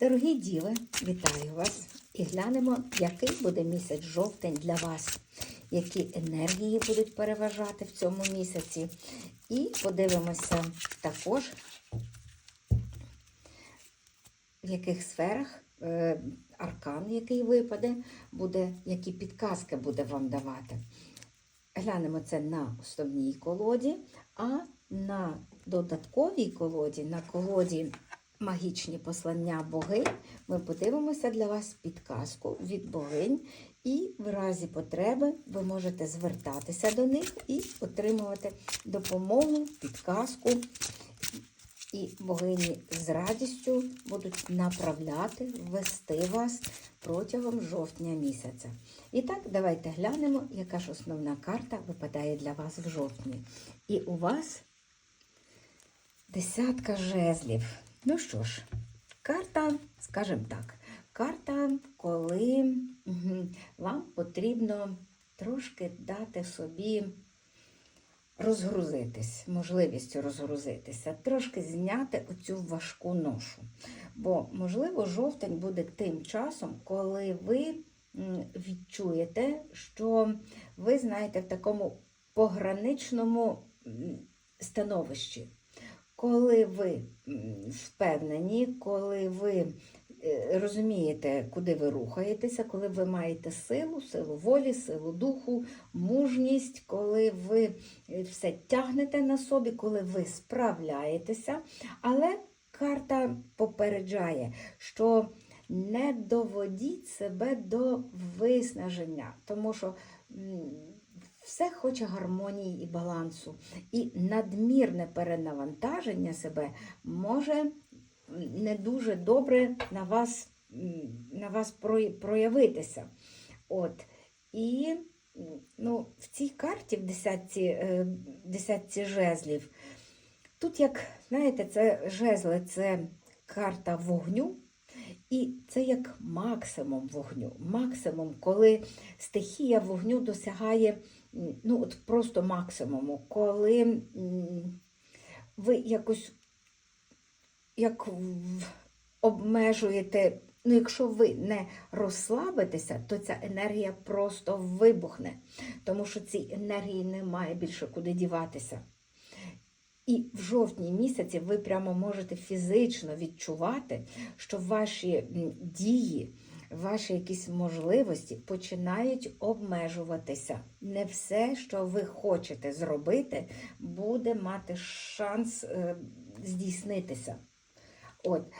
Дорогі діви, вітаю вас і глянемо, який буде місяць жовтень для вас, які енергії будуть переважати в цьому місяці. І подивимося також, в яких сферах е, аркан, який випаде, буде, які підказки буде вам давати. Глянемо це на основній колоді, а на додатковій колоді, на колоді магічні послання богинь, ми подивимося для вас підказку від богинь, і в разі потреби ви можете звертатися до них і отримувати допомогу, підказку. І богині з радістю будуть направляти, вести вас протягом жовтня місяця. І так, давайте глянемо, яка ж основна карта випадає для вас в жовтні. І у вас десятка жезлів. Ну що ж, карта, скажімо так, карта, коли вам потрібно трошки дати собі розгрузитись, можливість розгрузитися, трошки зняти оцю важку ношу. Бо, можливо, жовтень буде тим часом, коли ви відчуєте, що ви знаєте в такому пограничному становищі. Коли ви впевнені, коли ви е, розумієте, куди ви рухаєтеся, коли ви маєте силу, силу волі, силу духу, мужність, коли ви е, все тягнете на собі, коли ви справляєтеся. Але карта попереджає, що не доводіть себе до виснаження, тому що все хоче гармонії і балансу. І надмірне перенавантаження себе може не дуже добре на вас, на вас проявитися. От. І ну, в цій карті, в десятці, е, десятці жезлів, тут, як знаєте, це жезли це карта вогню. І це як максимум вогню. Максимум, коли стихія вогню досягає ну, от просто максимуму, коли ви якось як обмежуєте, ну, якщо ви не розслабитеся, то ця енергія просто вибухне, тому що цій енергії немає більше куди діватися. І в жовтні місяці ви прямо можете фізично відчувати, що ваші дії, ваші якісь можливості починають обмежуватися. Не все, що ви хочете зробити, буде мати шанс е, здійснитися. От.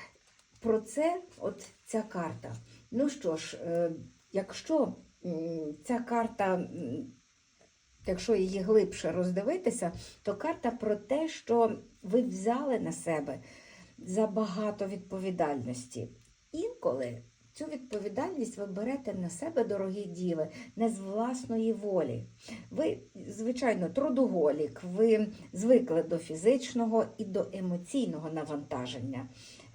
Про це от ця карта. Ну що ж, е, якщо ця карта якщо її глибше роздивитися, то карта про те, що ви взяли на себе забагато відповідальності. Інколи цю відповідальність ви берете на себе, дорогі діви, не з власної волі. Ви, звичайно, трудоголік, ви звикли до фізичного і до емоційного навантаження.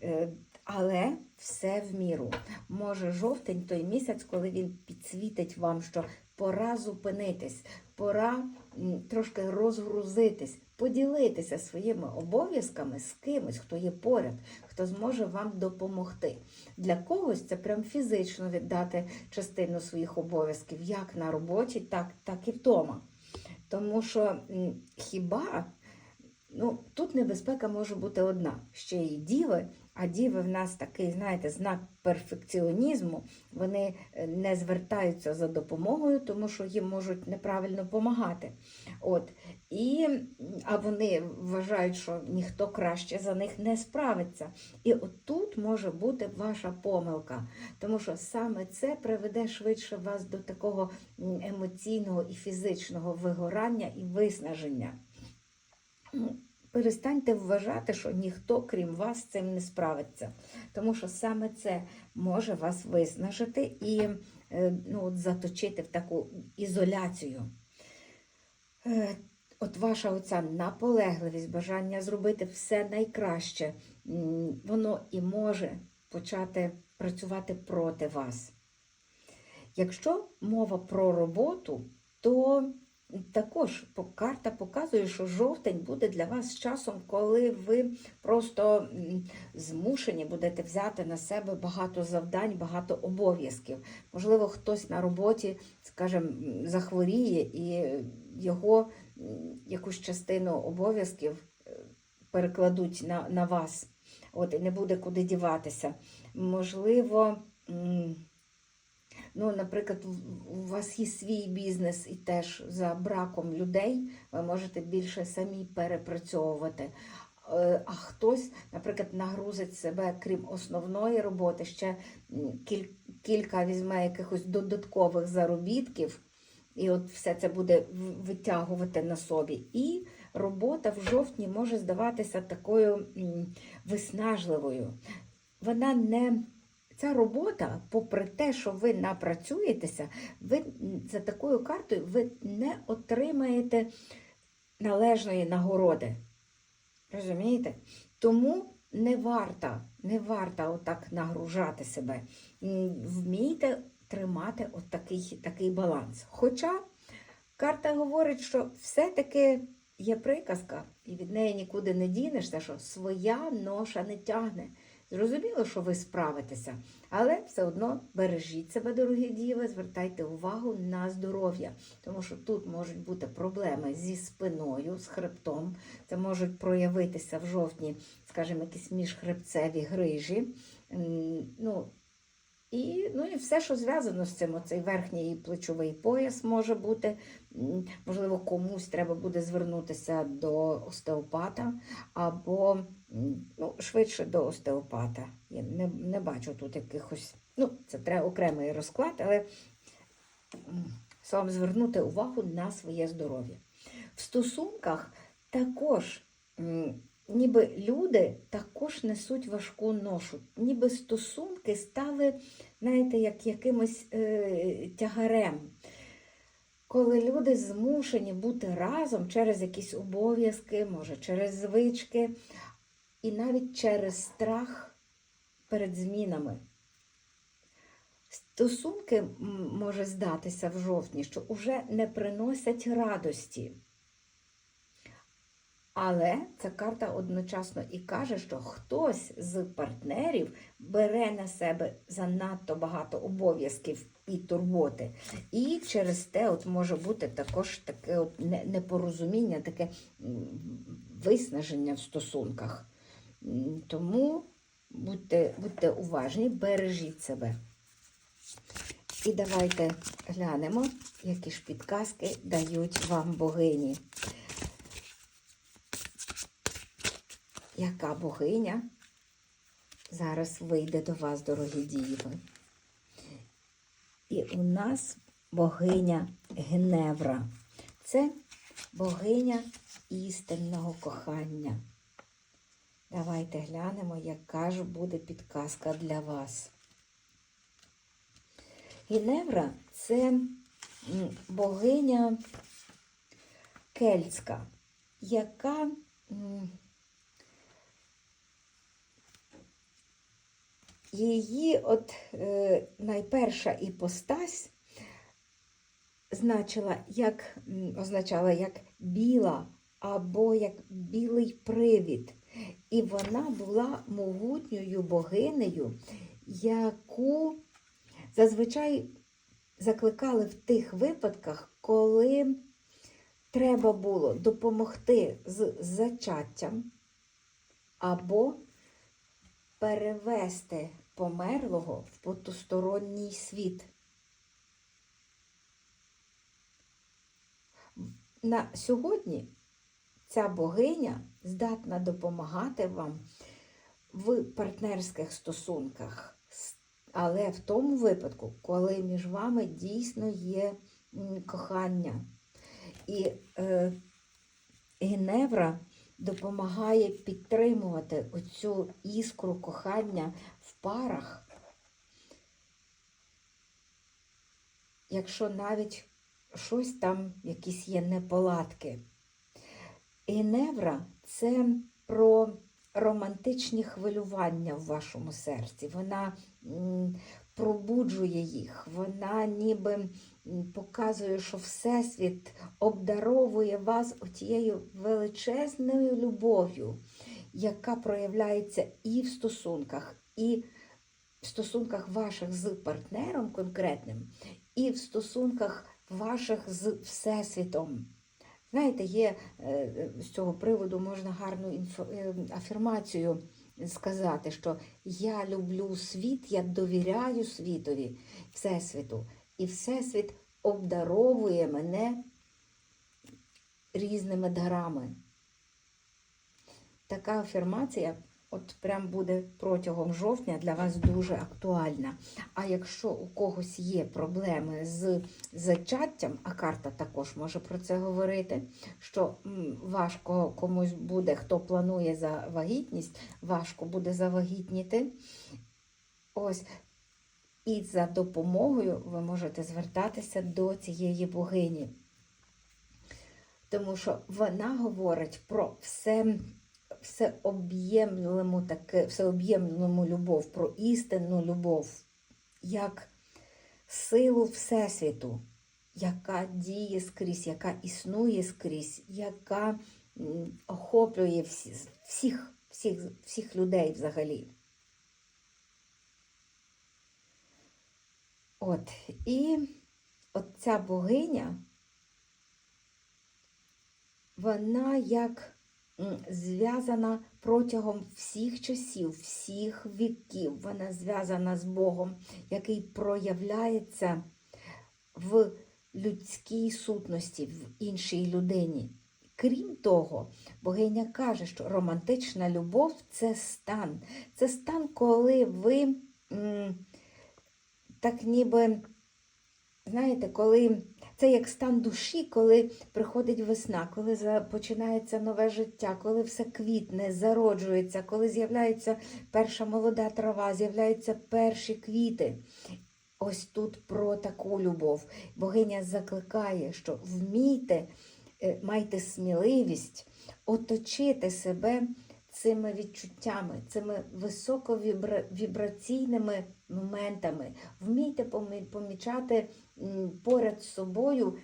Е, Але все в міру. Може, жовтень той місяць, коли він підсвітить вам, що пора зупинитись, пора трошки розгрузитись, поділитися своїми обов'язками з кимось, хто є поряд, хто зможе вам допомогти. Для когось це прям фізично віддати частину своїх обов'язків, як на роботі, так, так і вдома. Тому що хіба ну, тут небезпека може бути одна. Ще й діви, а діви в нас такий, знаєте, знак перфекціонізму. Вони е, не звертаються за допомогою, тому що їм можуть неправильно допомагати. От. І, а вони вважають, що ніхто краще за них не справиться. І отут може бути ваша помилка, тому що саме це приведе швидше вас до такого емоційного і фізичного вигорання і виснаження. Перестаньте вважати, що ніхто, крім вас, з цим не справиться. Тому що саме це може вас виснажити і е, ну, от заточити в таку ізоляцію. Е, От ваша оця наполегливість, бажання зробити все найкраще, воно і може почати працювати проти вас. Якщо мова про роботу, то також карта показує, що жовтень буде для вас часом, коли ви просто змушені будете взяти на себе багато завдань, багато обов'язків. Можливо, хтось на роботі, скажімо, захворіє і його якусь частину обов'язків е, перекладуть на, на вас. От, і не буде куди діватися. Можливо, ну, наприклад, у вас є свій бізнес і теж за браком людей ви можете більше самі перепрацьовувати. Е, А хтось, наприклад, нагрузить себе, крім основної роботи, ще кілька візьме якихось додаткових заробітків, і от все це буде витягувати на собі. І робота в жовтні може здаватися такою виснажливою. Вона не ця робота, попри те, що ви напрацюєтеся, ви за такою картою ви не отримаєте належної нагороди. Розумієте? Тому не варто, не варто отак нагружати себе. Вмійте тримати от такий, такий баланс. Хоча карта говорить, що все-таки є приказка, і від неї нікуди не дінешся, що своя ноша не тягне. Зрозуміло, що ви справитеся, але все одно бережіть себе, дорогі діви, звертайте увагу на здоров'я, тому що тут можуть бути проблеми зі спиною, з хребтом. Це можуть проявитися в жовтні, скажімо, якісь міжхребцеві грижі. Ну, і, ну і все, що зв'язано з цим, оцей верхній плечовий пояс може бути. Можливо, комусь треба буде звернутися до остеопата, або ну, швидше до остеопата. Я не, не бачу тут якихось. Ну, це треба окремий розклад, але словом звернути увагу на своє здоров'я. В стосунках також. Ніби люди також несуть важку ношу, ніби стосунки стали, знаєте, як якимось е, тягарем. Коли люди змушені бути разом через якісь обов'язки, може, через звички, і навіть через страх перед змінами. Стосунки може здатися в жовтні, що вже не приносять радості. Але ця карта одночасно і каже, що хтось з партнерів бере на себе занадто багато обов'язків і турботи. І через те от може бути також таке от непорозуміння, таке виснаження в стосунках. Тому будьте, будьте уважні, бережіть себе. І давайте глянемо, які ж підказки дають вам богині. Яка богиня зараз вийде до вас, дорогі діви? І у нас богиня Геневра. Це богиня істинного кохання. Давайте глянемо, яка ж буде підказка для вас. Геневра це богиня кельтська, яка її от е, найперша іпостась значила як, означала як біла або як білий привід. І вона була могутньою богинею, яку зазвичай закликали в тих випадках, коли треба було допомогти з зачаттям або перевести померлого в потусторонній світ. На сьогодні ця богиня здатна допомагати вам в партнерських стосунках, але в тому випадку, коли між вами дійсно є кохання. І е, Геневра допомагає підтримувати оцю іскру кохання в парах, якщо навіть щось там, якісь є неполадки. Геневра це про романтичні хвилювання в вашому серці. Вона пробуджує їх. Вона ніби показує, що Всесвіт обдаровує вас тією величезною любов'ю, яка проявляється і в стосунках, і в стосунках ваших з партнером конкретним, і в стосунках ваших з Всесвітом. Знаєте, є е, з цього приводу можна гарну інфо- е, афірмацію сказати, що я люблю світ, я довіряю світові, Всесвіту. І Всесвіт обдаровує мене різними дарами. Така афірмація от прям буде протягом жовтня для вас дуже актуальна. А якщо у когось є проблеми з зачаттям, а карта також може про це говорити, що важко комусь буде, хто планує за вагітність, важко буде завагітніти. Ось. І за допомогою ви можете звертатися до цієї богині. Тому що вона говорить про все, всеоб'ємлему таке, всеоб'ємлему любов, про істинну любов, як силу Всесвіту, яка діє скрізь, яка існує скрізь, яка охоплює всі, всіх, всіх, всіх людей взагалі. От, і от ця богиня, вона як зв'язана протягом всіх часів, всіх віків. Вона зв'язана з Богом, який проявляється в людській сутності, в іншій людині. Крім того, богиня каже, що романтична любов це стан. Це стан, коли ви так ніби, знаєте, коли це як стан душі, коли приходить весна, коли починається нове життя, коли все квітне, зароджується, коли з'являється перша молода трава, з'являються перші квіти. Ось тут про таку любов. Богиня закликає, що вмійте, е, майте сміливість оточити себе цими відчуттями, цими високовібраційними моментами. Вмійте помічати поряд з собою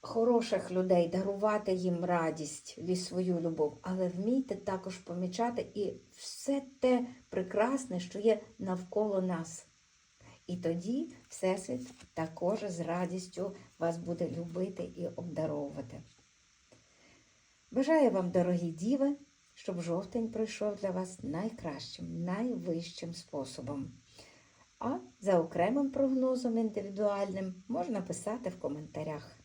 хороших людей, дарувати їм радість і свою любов, але вмійте також помічати і все те прекрасне, що є навколо нас. І тоді Всесвіт також з радістю вас буде любити і обдаровувати. Бажаю вам, дорогі діви, щоб жовтень пройшов для вас найкращим, найвищим способом. А за окремим прогнозом індивідуальним можна писати в коментарях.